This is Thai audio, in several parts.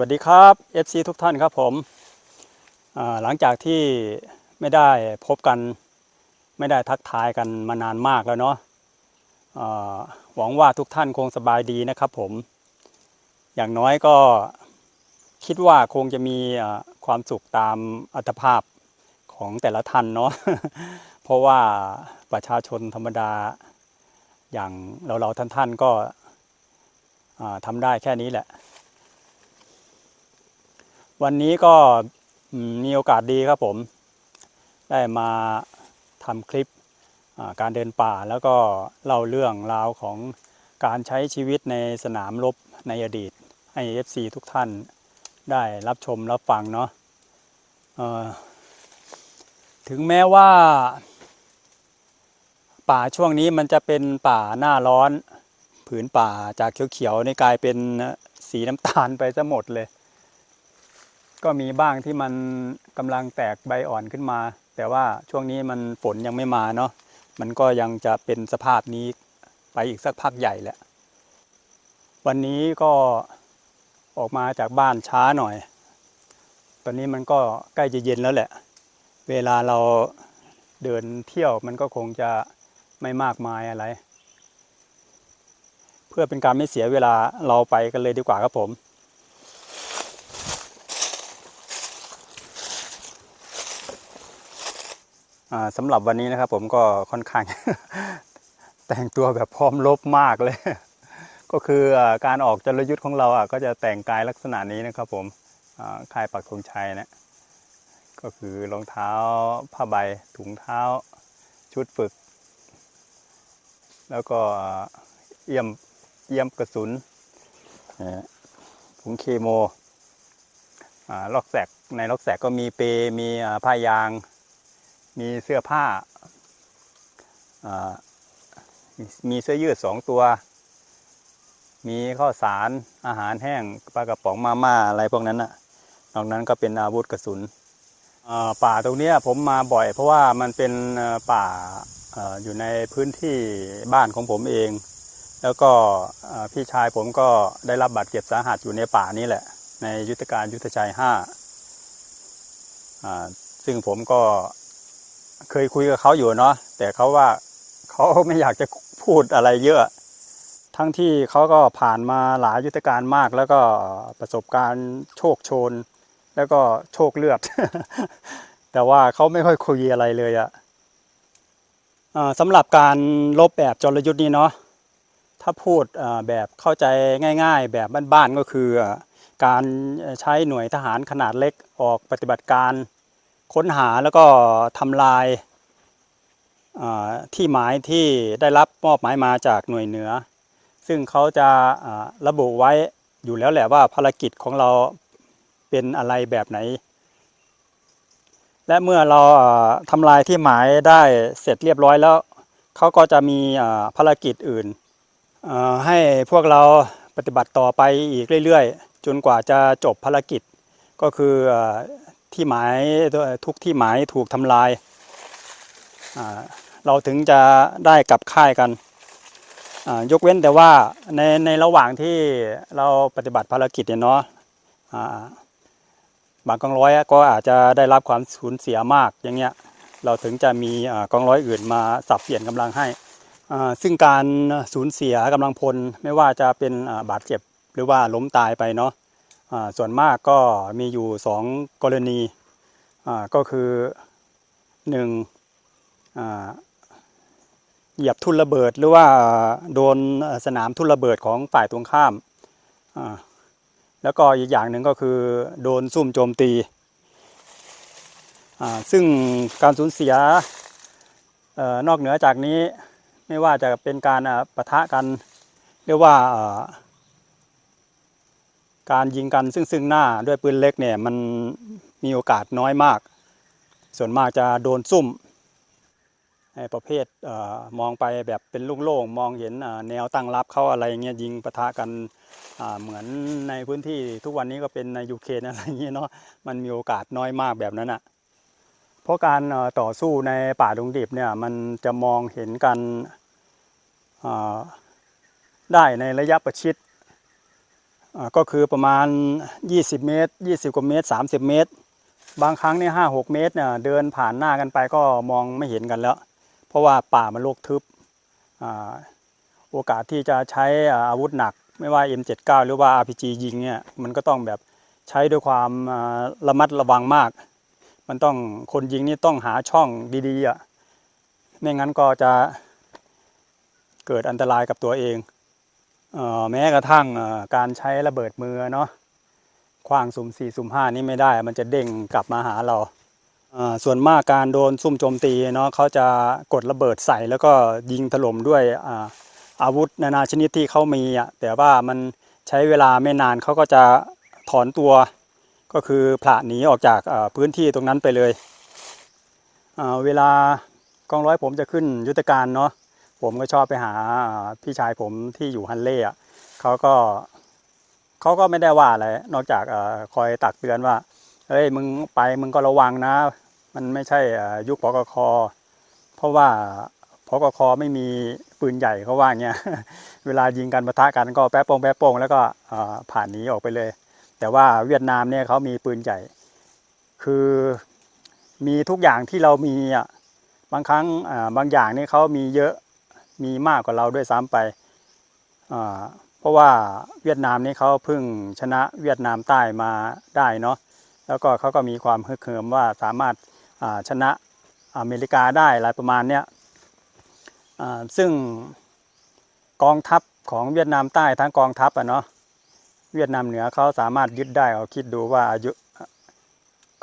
วัสดีครับ FC ทุกท่านครับผมหลังจากที่ไม่ได้พบกันไม่ได้ทักทายกันมานานมากแล้วเนาะหวังว่าทุกท่านคงสบายดีนะครับผม อย่างน้อยก็คิดว่าคงจะมีความสุขตามอัตภาพของแต่ละท่านเนาะเพราะว่าประชาชนธรรมดา อย่างเราๆท่านๆก็ทำได้แค่นี้แหละ วันนี้ก็มีโอกาสดีครับผม ได้มาทำคลิปการเดินป่าแล้วก็เล่าเรื่องราวของการใช้ชีวิตในสนามรบในอดีต ให้ FC ทุกท่านได้รับชมรับฟังเนาะถึงแม้ว่า ป่าช่วงนี้มันจะเป็นป่าหน้าร้อน ผืนป่าจากเขียวๆนี่กลายเป็นสีน้ำตาลไปซะหมดเลย ก็มีบ้างที่มันกำลังแตกใบอ่อนขึ้นมา แต่ว่าช่วงนี้มันฝนยังไม่มาเนาะมันก็ยังจะเป็นสภาพนี้ไปอีกสักพักใหญ่แหละ วันนี้ก็ออกมาจากบ้านช้าหน่อย ตอนนี้มันก็ใกล้จะเย็นแล้วแหละ เวลาเราเดินเที่ยวมันก็คงจะไม่มากมายอะไร เพื่อเป็นการไม่เสียเวลาเราไปกันเลยดีกว่าครับผม อ่า สำหรับวันนี้นะครับผมก็ค่อนข้าง แต่งตัวแบบพร้อมรบมากเลย ก็คือการออกจรยุทธ์ของเราอะก็จะแต่งกายลักษณะนี้นะครับผมค่ายปักธงชัยนะก็คือรองเท้าผ้าใบถุงเท้าชุดฝึก แล้วก็เอี่ยมเอี่ยมกระสุนนะฮะถุงเคโมอล็อกแสกในล็อกแสกก็มีเปมีผ้ายาง มีเสื้อผ้าามีเสื้อยืดสองตัว มีข้าวสารอาหารแห้งปลากระป๋องมาม่าอะไรพวกนั้นน่ะ นอกนั้นก็เป็นอาวุธกระสุน ป่าตรงนี้ผมมาบ่อยเพราะว่ามันเป็นป่าเอ่อยู่ในพื้นที่บ้านของผมเอง แล้วก็พี่ชายผมก็ได้รับบาดเจ็บสาหัสอยู่ในป่านี้แหละ ในยุทธการยุทธชัยห้าซึ่งผมก็ เคยคุยกับเขาอยู่เนาะแต่เขาว่าเขาไม่อยากจะพูดอะไรเยอะ ทั้งที่เขาก็ผ่านมาหลายยุทธการมาก แล้วก็ประสบการณ์โชคโชน แล้วก็โชคเลือด แต่ว่าเขาไม่ค่อยคุยอะไรเลยอะอ่าสำหรับการลบแบบจรยุทธ์นี้เนาะถ้าพูดแบบเข้าใจง่าย ๆ แบบบ้านๆก็คือการใช้หน่วยทหารขนาดเล็กออกปฏิบัติการ ค้นหาแล้วก็ทำลายที่หมายที่ได้รับมอบหมายมาจากหน่วยเหนือ ซึ่งเขาจะระบุไว้อยู่แล้วแหละว่าภารกิจของเราเป็นอะไรแบบไหน และเมื่อเราอ่าทำลายที่หมายได้เสร็จเรียบร้อยแล้ว เขาก็จะมีภารกิจอื่น ให้พวกเราปฏิบัติต่อไปอีกเรื่อยๆ จนกว่าจะจบภารกิจก็คือ ที่หมายทุกที่หมายถูกทำลาย เราถึงจะได้กลับค่ายกันยกเว้นแต่ว่าในในระหว่างที่เราปฏิบัติภารกิจเนี่ยเนาะบางกองร้อยก็อาจจะได้รับความสูญเสียมากอย่างเงี้ยเราถึงจะมีอ่ากองร้อยอื่นมาสับเปลี่ยนกำลังให้ ซึ่งการสูญเสียกำลังพลไม่ว่าจะเป็นบาดเจ็บหรือว่าล้มตายไปเนาะ ส่วนมากก็มีอยู่สองกรณีก็คือหนึ่งเหยียบทุ่นระเบิดหรือว่าโดนสนามทุ่นระเบิดของฝ่ายตรงข้าม แล้วก็อีกอย่างหนึ่งก็คือโดนซุ่มโจมตี ซึ่งการสูญเสียออนอกเหนือจากนี้ไม่ว่าจะเป็นการอ่าปะทะกันเรียกว่า การยิงกันซึ่งซึ่งหน้าด้วยปืนเล็กเนี่ยมันมีโอกาสน้อยมาก ส่วนมากจะโดนซุ่มประเภทอมองไปแบบเป็นลูกโล่งมองเห็นแนวตั้งรับเขาอะไรเงี้ยยิงปะทะกันเหมือนในพื้นที่ทุกวันนี้ก็เป็นในยูเครนอะไรเงี้ยเนาะมันมีโอกาสน้อยมากแบบนั้นอะ่ะเพราะการต่อสู้ในป่าดงดิบเนี่ยมันจะมองเห็นกันได้ในระยะประชิด ก็คือประมาณ 20 เมตร 20 กว่าเมตร 30 เมตร บางครั้งเนี่ยห้าหกเมตรเนี่ยเดินผ่านหน้ากันไปก็มองไม่เห็นกันแล้ว เพราะว่าป่ามันรกทึบอ่าโอกาสที่จะใช้อาวุธหนัก ไม่ว่า M79 หรือว่า RPG ยิงเนี่ยมันก็ต้องแบบใช้ด้วยความระมัดระวังมาก มันต้องคนยิงนี่ต้องหาช่องดีๆอะไม่งั้นก็จะเกิดอันตรายกับตัวเอง แม้กระทั่งการใช้ระเบิดมือเนาะคว้างสุ่มสี่สุ่มห้านี่ไม่ได้ มันจะเด้งกลับมาหาเราส่วนมากการโดนซุ่มโจมตีเนาะเขาจะกดระเบิดใส่แล้วก็ยิงถล่มด้วยอาวุธนานาชนิดที่เขามีอะแต่ว่ามันใช้เวลาไม่นานเขาก็จะถอนตัว ก็คือผละหนีออกจากพื้นที่ตรงนั้นไปเลยเวลากองร้อยผมจะขึ้นยุทธการเนาะ ผมก็ชอบไปหาพี่ชายผมที่อยู่ฮันเล่เขาก็เขาก็ไม่ได้ว่าอะไรนอกจากอคอยตักเตือนว่าเฮ้ยมึงไปมึงก็ระวังนะ มันไม่ใช่ยุคพกคเพราะว่าพกคไม่มีปืนใหญ่เขาว่างเงี้ย เวลายิงกันปะทะกันก็แป๊ะโป่งแป๊ะโป่งแล้วก็ผ่านหนีออกไปเลย แต่ว่าเวียดนามเนี่ยเขามีปืนใหญ่ คือมีทุกอย่างที่เรามีอะ บางครั้งบางอย่างนี่เขามีเยอะ มีมากกว่าเราด้วยซ้ำไปเพราะว่าเวียดนามนี่เขาเพิ่งชนะเวียดนามใต้มาได้เนาะแล้วก็เขาก็มีความฮึกเหิมว่าสามารถาชนะอเมริกาได้อะไรประมาณเนี้ยซึ่งกองทัพของเวียดนามใต้ทั้งกองทัพอะเนาะเวียดนามเหนือเขาสามารถยึดได้เอาคิดดูว่าอายุ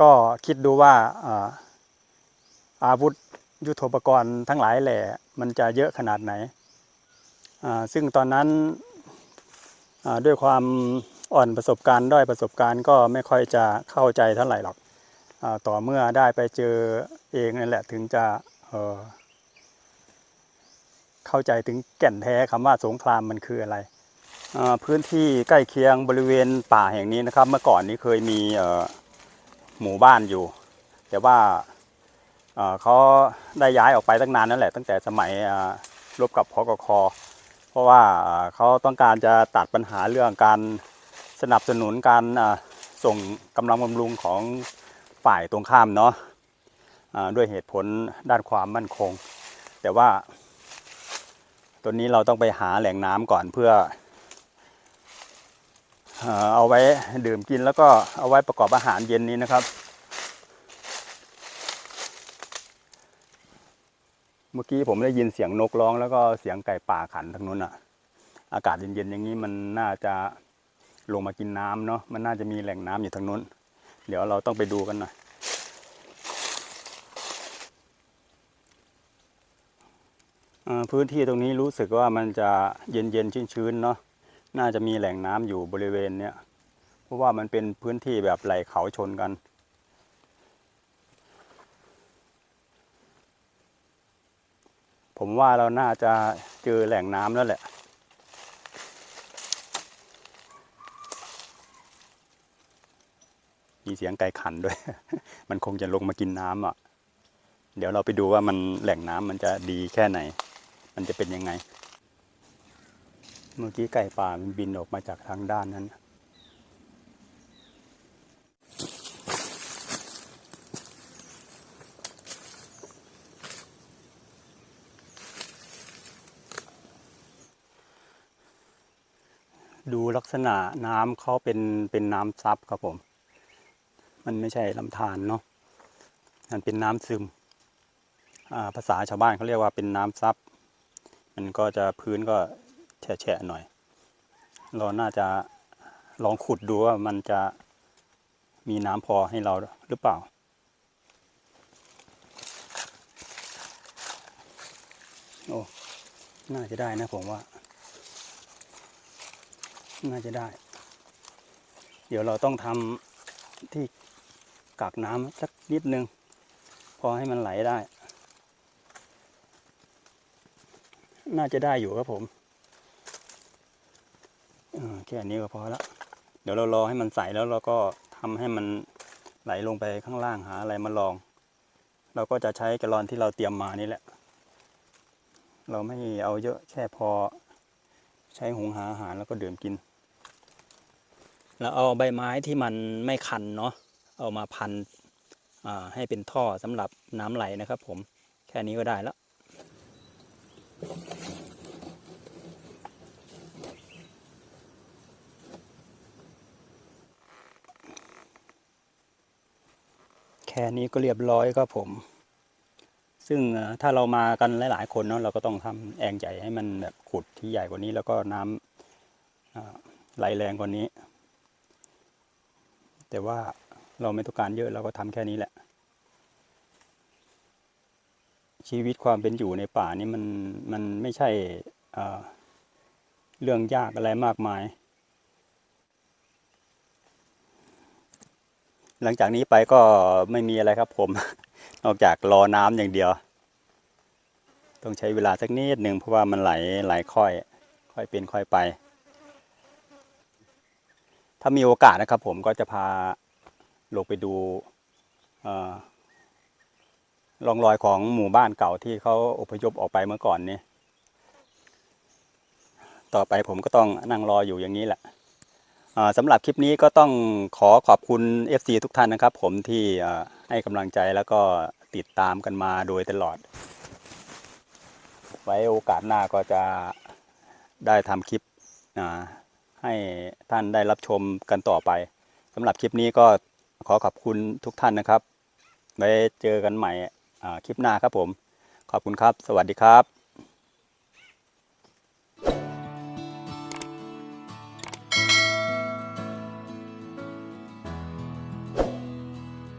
ก็คิดดูว่าอ่าอาวุธยุทโธปกรณ์ทั้งหลายแหล่ มันจะเยอะขนาดไหน ซึ่งตอนนั้นด้วยความอ่อนประสบการณ์ด้อยประสบการณ์ก็ไม่ค่อยจะเข้าใจเท่าไหร่หรอกอต่อเมื่อได้ไปเจอเองนั่นแหละถึงจะเเข้าใจถึงแก่นแท้คำว่าสงครามมันคืออะไร พื้นที่ใกล้เคียงบริเวณป่าแห่งนี้นะครับ เมื่อก่อนนี้เคยมีหมู่บ้านอยู่ แต่ว่า เขาได้ย้ายออกไปตั้งนานนั่นแหละ ตั้งแต่สมัยอ่ารบกับพกคเพราะว่าเขาต้องการจะตัดปัญหาเรื่องการสนับสนุนการส่งกำลังบำรุงของฝ่ายตรงข้ามเนาะด้วยเหตุผลด้านความมั่นคง แต่ว่าตัวนี้เราต้องไปหาแหล่งน้ำก่อนเพื่อเอาไว้ดื่มกินแล้วก็เอาไว้ประกอบอาหารเย็นนี้นะครับ เมื่อกี้ผมได้ยินเสียงนกร้อง แล้วก็เสียงไก่ป่าขันทางนู้นอะอากาศเย็นๆอย่างนี้มันน่าจะลงมากินน้ำเนาะมันน่าจะมีแหล่งน้ำอยู่ทางนู้น เดี๋ยวเราต้องไปดูกันหน่อยอพื้นที่ตรงนี้รู้สึกว่ามันจะเย็นๆชื้นๆเนาะน่าจะมีแหล่งน้ำอยู่บริเวณเนี้ยเพราะว่ามันเป็นพื้นที่แบบไหลเขาชนกัน ผมว่าเราน่าจะเจอแหล่งน้ำแล้วแหละ มีเสียงไก่ขันด้วย มันคงจะลงมากินน้ำอะ เดี๋ยวเราไปดูว่ามันแหล่งน้ำมันจะดีแค่ไหน มันจะเป็นยังไง เมื่อกี้ไก่ป่ามันบินออกมาจากทางด้านนั้น ดูลักษณะน้ำเขาเป็นเป็นน้ำซับครับผม มันไม่ใช่ลำธารเนาะมันเป็นน้ำซึมาภาษาชาวบ้านเขาเรียกว่าเป็นน้ำซับ มันก็จะพื้นก็แฉะๆหน่อย เราน่าจะลองขุดดูว่ามันจะมีน้ำพอให้เราหรือเปล่า โอ้ น่าจะได้นะผมว่า น่าจะได้ เดี๋ยวเราต้องทำที่กักน้ำสักนิดนึง พอให้มันไหลได้ น่าจะได้อยู่ครับผมแค่นี้ก็พอละเดี๋ยวเรารอให้มันใสแล้วเราก็ทำให้มันไหลลงไปข้างล่างหาอะไรมาลอง เราก็จะใช้แกลลอนที่เราเตรียมมานี่แหละ เราไม่เอาเยอะแค่พอ ใช้หุงหาอาหารแล้วก็ดื่มกิน แล้วเอาใบไม้ที่มันไม่คันเนาะเอามาพันให้เป็นท่อสำหรับน้ำไหลนะครับ ผมแค่นี้ก็ได้แล้วแค่นี้ก็เรียบร้อยครับผม ซึ่งถ้าเรามากันหลาย ๆ คนเนาะเราก็ต้องทำแองใหญ่ให้มันแบบขุดที่ใหญ่กว่านี้ แล้วก็น้ำอ่าไหลแรงกว่านี้ แต่ว่าเราไม่ต้องการเยอะเราก็ทำแค่นี้แหละ ชีวิตความเป็นอยู่ในป่านี่มันมันไม่ใช่เรื่องยากอะไรมากมาย หลังจากนี้ไปก็ไม่มีอะไรครับผม นอกจากรอน้ำอย่างเดียว ต้องใช้เวลาสักนิดหนึ่งเพราะว่ามันไหลไหลค่อย ค่อยเป็นค่อยไป ถ้ามีโอกาสนะครับ ผมก็จะพาลงไปดูร่องรอยของหมู่บ้านเก่าที่เขาอพยพออกไปเมื่อก่อนนี้ ต่อไปผมก็ต้องนั่งรออยู่อย่างนี้แหละสำหรับคลิปนี้ก็ต้องขอขอบคุณ FC ทุกท่านนะครับ ผมที่ให้กำลังใจแล้วก็ติดตามกันมาโดยตลอด ไว้โอกาสหน้าก็จะได้ทำคลิป ให้ท่านได้รับชมกันต่อไปสำหรับคลิปนี้ก็ขอขอบคุณทุกท่านนะครับ ไว้เจอกันใหม่คลิปหน้าครับผม ขอบคุณครับ สวัสดีครับ